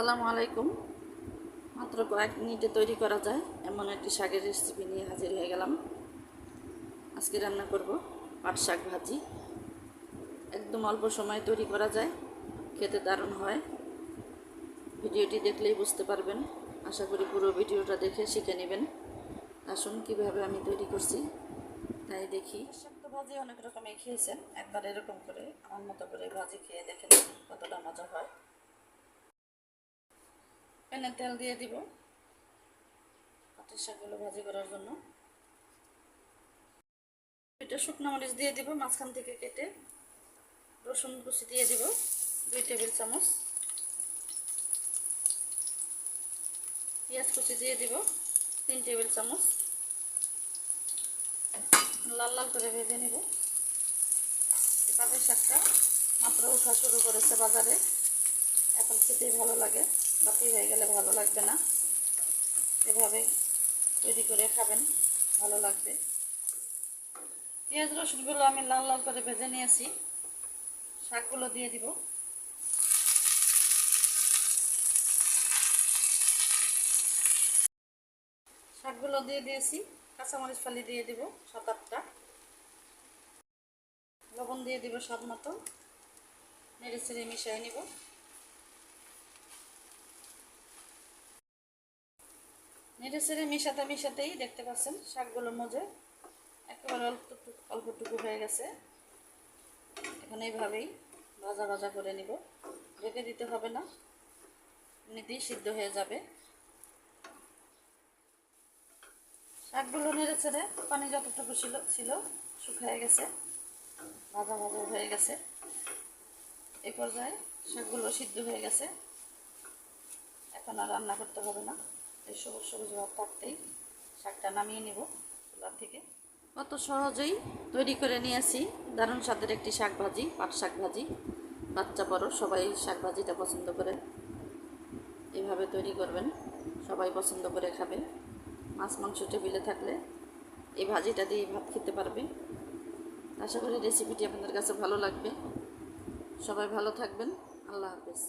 আসসালামু আলাইকুম। মাত্র কয়েক মিনিটে তৈরি করা যায়, এমন একটি শাকের রেসিপি নিয়ে হাজির হয়ে গেলাম। আজকে রান্না করব পাট শাক ভাজি। একদম অল্প সময় তৈরি করা যায়, খেতে দারুণ হয়। ভিডিওটি দেখলেই বুঝতে পারবেন। আশা করি পুরো ভিডিওটা দেখে শিখে নেবেন। আসুন, কীভাবে আমি তৈরি করছি তাই দেখি। শাক তো ভাজি অনেক রকমের খেয়েছেন, একবার এরকম করে, আমার মতো করে ভাজি খেয়ে দেখেন কতটা মজা হয়। প্যানে তেল দিয়ে দিব। পাটের শাকগুলো ভাজি করার জন্য। এটা শুকনো মরিচ দিয়ে দিব মাঝখান থেকে কেটে। রসুন কুচি দিয়ে দিব দুই টেবিল চামচ। পেঁয়াজ কুচি দিয়ে দিব তিন টেবিল চামচ। লাল লাল করে ভেজে নিব। পাটের শাকটা মাত্র উঠা শুরু করেছে বাজারে। এখন খেতেই ভালো লাগে। বাকি হয়ে গেলে ভালো লাগবে না। এভাবে তৈরি করে খাবেন, ভালো লাগবে। পেঁয়াজ, রসুনগুলো আমি লাল লাল করে ভেজে নিয়েছি। শাকগুলো দিয়ে দিব। শাকগুলো দিয়ে দিয়েছি। কাঁচামরিচ ফালি দিয়ে দিব, সাত আটটা। লবণ দিয়ে দিব স্বাদ মতো। নেড়ে মিশিয়ে নিব। নেড়ে চেড়ে মিশাতে মিশাতেই দেখতে পাচ্ছেন শাকগুলোর মধ্যে একেবারে অল্প অল্পটুকু হয়ে গেছে। এখন এইভাবেই ভাজা ভাজা করে নিব। ঢেকে দিতে হবে না। এমনিতেই সিদ্ধ হয়ে যাবে। শাকগুলো নেড়ে ছেড়ে পানি যতটুকু ছিল ছিল, শুকিয়ে গেছে। ভাজা ভাজা হয়ে গেছে। এই পর্যায়ে শাকগুলো সিদ্ধ হয়ে গেছে। এখন আর রান্না করতে হবে না। এই সবুজ সবুজ ভাব থাকতেই শাকটা নামিয়ে নেব চুলার থেকে। কত সহজেই তৈরি করে নিয়েছি দারুণ স্বাদের একটি শাক ভাজি, পাট শাক ভাজি। বাচ্চা বড়, সবাই শাক ভাজিটা পছন্দ করে। এভাবে তৈরি করবেন, সবাই পছন্দ করে খাবে। মাছ মাংস টেবিলে থাকলে এই ভাজিটা দিয়ে ভাত খেতে পারবে। আশা করি রেসিপিটি আপনাদের কাছে ভালো লাগবে। সবাই ভালো থাকবেন। আল্লাহ হাফেজ।